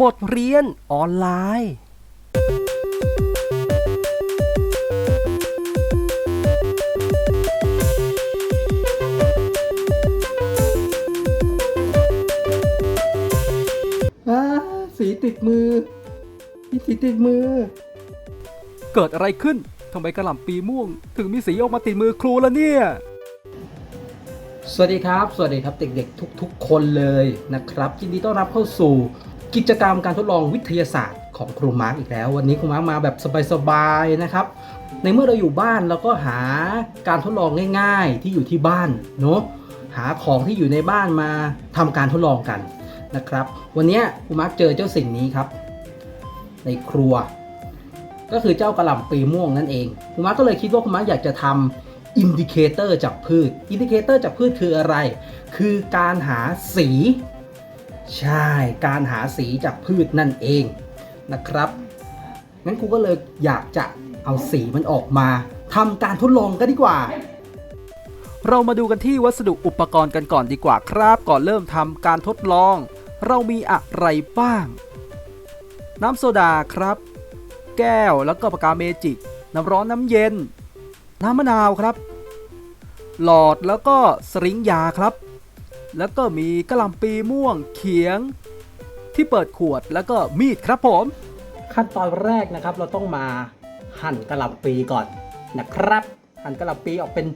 บทเรียนออนไลน์อ่าสีติดมือมีสีติดมือ เกิดอะไรขึ้นทำไมกระหล่ำปีม่วง ถึงมีสีออกมาติดมือครูละเนี่ย สวัสดีครับ สวัสดีครับเด็กๆทุก ๆ คนเลยนะครับยินดีต้อนรับเข้าสู่ กิจกรรมการทดลองวิทยาศาสตร์ของครูมาร์กอีกแล้ว วันนี้ครูมาร์กมาแบบสบายๆนะครับ ในเมื่อเราอยู่บ้านเราก็หาการทดลองง่าย ๆ ที่อยู่ที่บ้านเนาะหาของที่อยู่ในบ้านมาทำการทดลองกันนะครับ วันนี้ครูมาร์กเจอเจ้าสิ่งนี้ครับ ในครัว ก็คือเจ้ากระหล่ำปีม่วงนั่นเองคุณมาร์คก็เลยคิดว่าคุณมาร์คอยากจะทำอินดิเคเตอร์จากพืชอินดิเคเตอร์จากพืชคืออะไร คือการหาสี ใช่การหาสีจากพืชนั่นเองนะครับงั้นครูก็เลยอยากจะเอาสีมันออกมาทำการทดลองกันดีกว่า เรามาดูกันที่วัสดุอุปกรณ์กันก่อนดีกว่าครับ ก่อนเริ่มทำการทดลอง เรามีอะไรบ้าง น้ำโซดาครับ แก้วแล้วก็ปากกาเมจิก น้ำร้อนน้ำเย็น น้ำมะนาวครับ หลอดแล้วก็สริงยาครับ แล้วก็มีกระหล่ำปีม่วงเขียง ที่เปิดขวดแล้วก็มีดครับผม ขั้นตอนแรกนะครับเราต้องมาหั่นกระหล่ำปีก่อนนะครับ หั่นกระหล่ำปีออกเป็น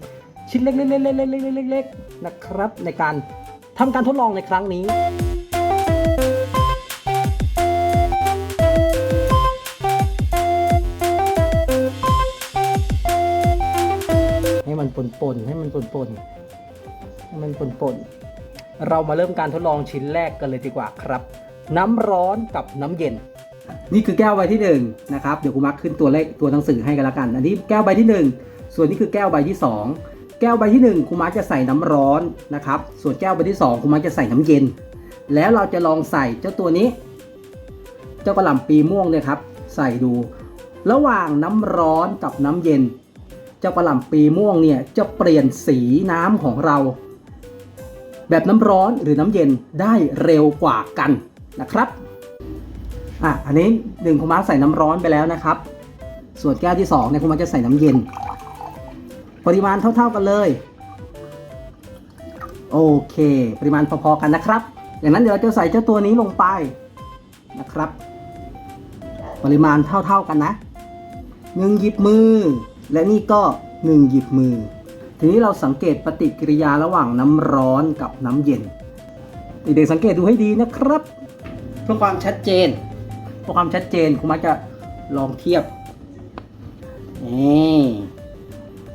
ชิ้นเล็กๆๆๆๆๆๆนะครับ ในการทำการทดลองในครั้งนี้ให้มันปนๆให้มันปนๆให้มันปนๆ เรามาเริ่มการทดลองชิ้นแรกกันเลยดีกว่าครับ น้ำร้อนกับน้ำเย็น นี่คือแก้วใบที่1นะครับเดี๋ยวกูมักขึ้นตัวเลขตัวหนังสือให้กันละกัน อันนี้แก้วใบที่ 1 ส่วนนี้คือแก้วใบที่ 2 แก้วใบที่ 1ครูมักจะใส่น้ำร้อนนะครับส่วนแก้วใบที่ 2ครูมักจะใส่น้ำเย็น แล้วเราจะลองใส่เจ้าตัวนี้ เจ้ากระหล่ำปีม่วงเนี่ยครับใส่ดู ระหว่างน้ำร้อนกับน้ำเย็น เจ้ากระหล่ำปีม่วงเนี่ยจะเปลี่ยนสีน้ำของเรา แบบน้ำร้อนหรือน้ำเย็นได้เร็วกว่ากันนะครับอะอันนี้หนึ่งคุณมาใส่น้ำร้อนไปแล้วนะครับ ส่วนแก้วที่2เนี่ยคุณมาจะใส่น้ำเย็น ปริมาณเท่าๆกันเลย โอเค ปริมาณพอๆกันนะครับ อย่างนั้นเดี๋ยวเราจะใส่เจ้าตัวนี้ลงไปนะครับ ปริมาณเท่าๆกันนะหนึ่งหยิบมือ และนี่ก็หนึ่งหยิบมือ ทีนี้เราสังเกตปฏิกิริยาระหว่างน้ำร้อนกับน้ำเย็นเด็กๆสังเกตดูให้ดีนะครับ เพื่อความชัดเจนเพื่อความชัดเจนคุณมักจะลองเทียบนี่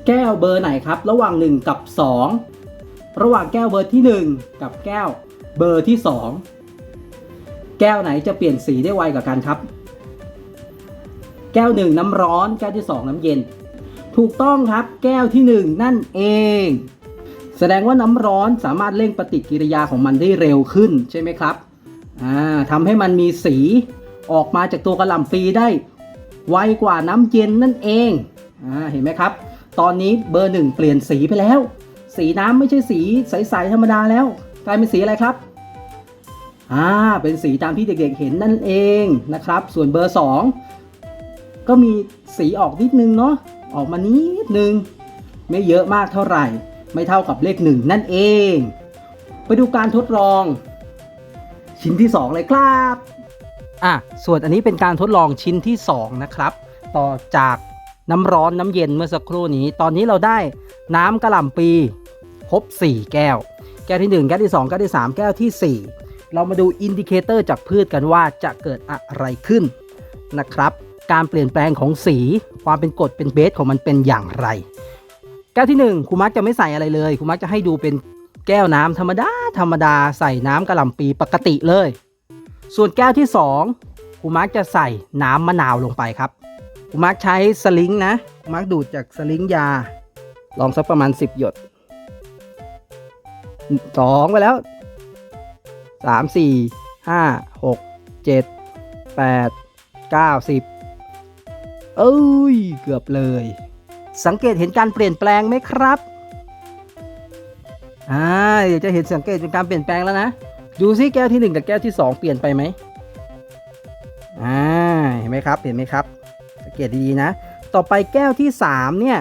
แก้วเบอร์ไหนครับ ระหว่าง 1 กับ 2 ระหว่างแก้วเบอร์ที่ 1 กับแก้วเบอร์ที่ 2 แก้วไหนจะเปลี่ยนสีได้ไวกว่ากันครับ แก้ว 1 น้ำร้อน แก้วที่ 2 น้ำเย็น ถูกต้องครับแก้วที่ 1 นั่นเอง แสดงว่าน้ำร้อนสามารถเร่งปฏิกิริยาของมันได้เร็วขึ้นใช่ไหมครับอ่าทำให้มันมีสีออกมาจากตัวกระหล่ำปีได้ ไวกว่าน้ำเย็นนั่นเองอเห็นไหมครับ ตอนนี้เบอร์หนึ่งเปลี่ยนสีไปแล้ว สีน้ำไม่ใช่สีใสๆธรรมดาแล้ว กลายเป็นสีอะไรครับอ่าเป็นสีตามที่เด็กๆเห็นนั่นเองนะครับ ส่วนเบอร์สองก็มีสีออกนิดนึงเนาะ ออกมานิดนึง ไม่เยอะมากเท่าไหร่ ไม่เท่ากับเลขหนึ่งนั่นเอง ไปดูการทดลอง ชิ้นที่ 2 เลยครับอะส่วนอันนี้เป็นการทดลองชิ้นที่ 2 นะครับ ต่อจากน้ำร้อนน้ำเย็นเมื่อสักครู่นี้ ตอนนี้เราได้น้ำกระหล่ำปีครบ 4 แก้ว แก้วที่ 1 แก้วที่ 2 แก้วที่ 3 แก้วทีสี่4 เรามาดูอินดิเคเตอร์จากพืชกันว่าจะเกิดอะไรขึ้นนะครับ การเปลี่ยนแปลงของสี ความเป็นกรดเป็นเบสของมันเป็นอย่างไร แก้วที่1ครูมักจะไม่ใส่อะไรเลยครูมักจะให้ดูเป็นแก้วน้ำธรรมดาธรรมดาใส่น้ำกระหล่ำปีปกติเลย ส่วนแก้วที่ 2ครูมักจะใส่น้ำมะนาวลงไปครับครูมักใช้สลิงนะครูมักดูดจากสลิงยา ลองสักประมาณ 10 หยดสองไปแล้วสามสี่ห้าหกเจ็ดแปดเก้าสิบ เอ้ย เกือบเลย สังเกตเห็นการเปลี่ยนแปลงไหมครับอ่าเดี๋ยวจะเห็นสังเกตเป็นการเปลี่ยนแปลงแล้วนะ ดูซิแก้วที่ 1 กับแก้วที่ 2 เปลี่ยนไปไหมอ่าเห็นไหมครับ เห็นไหมครับ สังเกตดีๆนะ ต่อไปแก้วที่ 3 เนี่ย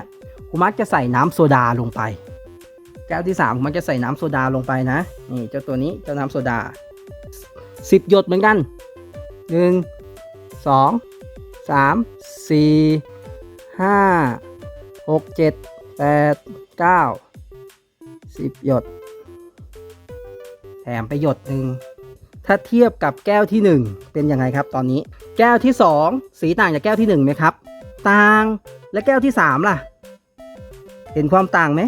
ครูมักจะใส่น้ำโซดาลงไป แก้วที่3ครูมักจะใส่น้ำโซดาลงไปนะ นี่เจ้าตัวนี้เจ้าน้ำโซดา 10 หยดเหมือนกัน 1 2 3 4 5 6 7 8 9 10หยด แถมไปหยดหนึ่งถ้าเทียบกับแก้วที่ 1 เป็นยังไงครับตอนนี้ แก้วที่ 2 สีต่างจากแก้วที่1ไหมครับ ต่างและแก้วที่ 3 ล่ะ เห็นความต่างไหม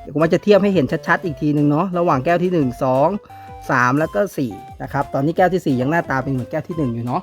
เดี๋ยวผมจะเทียบให้เห็นชัดๆอีกทีหนึ่งเนาะระหว่างแก้วที่ 1 2 3 แล้วก็4นะครับตอนนี้แก้วที่ 4 ยังหน้าตาเป็นเหมือนแก้วที่ 1 อยู่เนาะ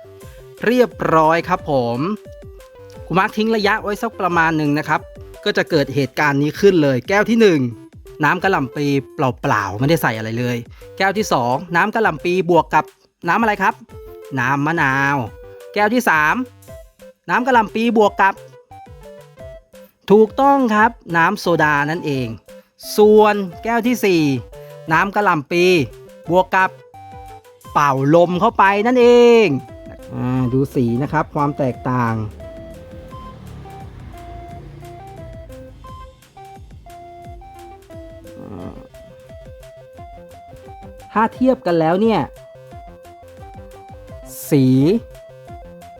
เรียบร้อยครับผมคุณมาร์คทิ้งระยะไว้สักประมาณหนึ่งนะครับ ก็จะเกิดเหตุการณ์นี้ขึ้นเลย แก้วที่ 1 น้ำกระหล่ำปีเปล่าๆไม่ได้ใส่อะไรเลย แก้วที่ 2 น้ำกระหล่ำปีบวกกับน้ำอะไรครับ น้ำมะนาว แก้วที่ 3 น้ำกระหล่ำปีบวกกับ ถูกต้องครับน้ำโซดานั่นเอง ส่วนแก้วทีสี่4 น้ำกระหล่ำปีบวกกับเป่าลมเข้าไปนั่นเอง ดูสีนะครับความแตกต่าง ถ้าเทียบกันแล้วเนี่ย สี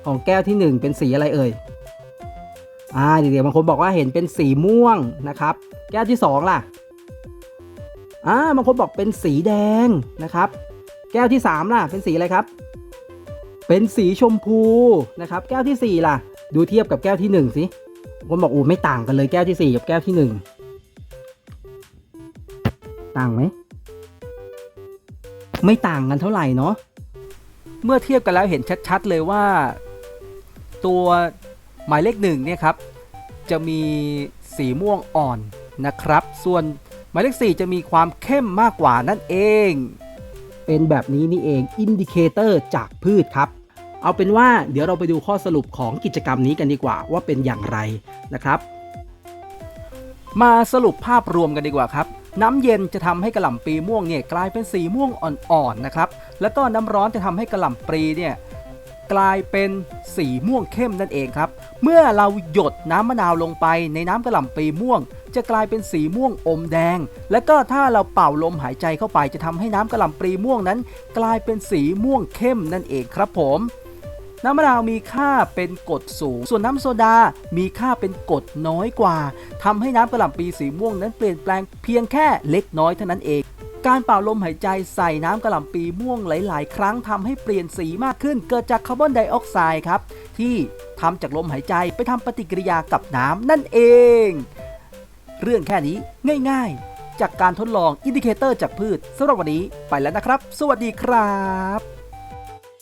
ของแก้วที่ 1 เป็นสีอะไรเอ่ย อ่าเดี๋ยวบางคนบอกว่าเห็นเป็นสีม่วงนะครับ แก้วที่ 2 ล่ะ อ่าบางคนบอกเป็นสีแดงนะครับ แก้วที่ 3 ล่ะ เป็นสีอะไรครับ เป็นสีชมพูนะครับ แก้วทีสี่ 4 ล่ะ ดูเทียบกับแก้วที่ 1 สิคนบอกโอ้ไม่ต่างกันเลยแก้วที่ 4 กับแก้วที่ 1 ต่างไหม ไม่ต่างกันเท่าไหร่เนาะเมื่อเทียบกันแล้วเห็นชัดๆเลยว่า ตัวหมายเลขหนึ่งเนี่ยครับ จะมีสีม่วงอ่อนนะครับ ส่วนหมายเลขสี่จะมีความเข้มมากกว่านั่นเอง เป็นแบบนี้นี่เอง อินดิเคเตอร์จากพืชครับ เอาเป็นว่าเดี๋ยวเราไปดูข้อสรุปของกิจกรรมนี้กันดีกว่าว่าเป็นอย่างไรนะครับ มาสรุปภาพรวมกันดีกว่าครับน้ำเย็นจะทำให้กระหล่ำปลีม่วงเนี่ยกลายเป็นสีม่วงอ่อนๆนะครับ แล้วก็น้ำร้อนจะทำให้กระหล่ำปลีเนี่ยกลายเป็นสีม่วงเข้มนั่นเองครับ เมื่อเราหยดน้ำมะนาวลงไปในน้ำกระหล่ำปลีม่วง จะกลายเป็นสีม่วงอมแดง แล้วก็ถ้าเราเป่าลมหายใจเข้าไปจะทำให้น้ำกระหล่ำปลีม่วงนั้น กลายเป็นสีม่วงเข้มนั่นเองครับผม น้ำมะนาวมีค่าเป็นกรดสูง ส่วนน้ำโซดามีค่าเป็นกรดน้อยกว่าทำให้น้ำกระหล่ำปีสีม่วงนั้นเปลี่ยนแปลงเพียงแค่เล็กน้อยเท่านั้นเองการเป่าลมหายใจใส่น้ำกระหล่ำปีม่วงหลาย ๆ ครั้งทำให้เปลี่ยนสีมากขึ้น เกิดจากคาร์บอนไดออกไซด์ครับ ที่ทำจากลมหายใจไปทำปฏิกิริยากับน้ำนั่นเอง เรื่องแค่นี้ง่าย ๆ จากการทดลองอินดิเคเตอร์จากพืชสำหรับวันนี้ไปแล้วนะครับ สวัสดีครับ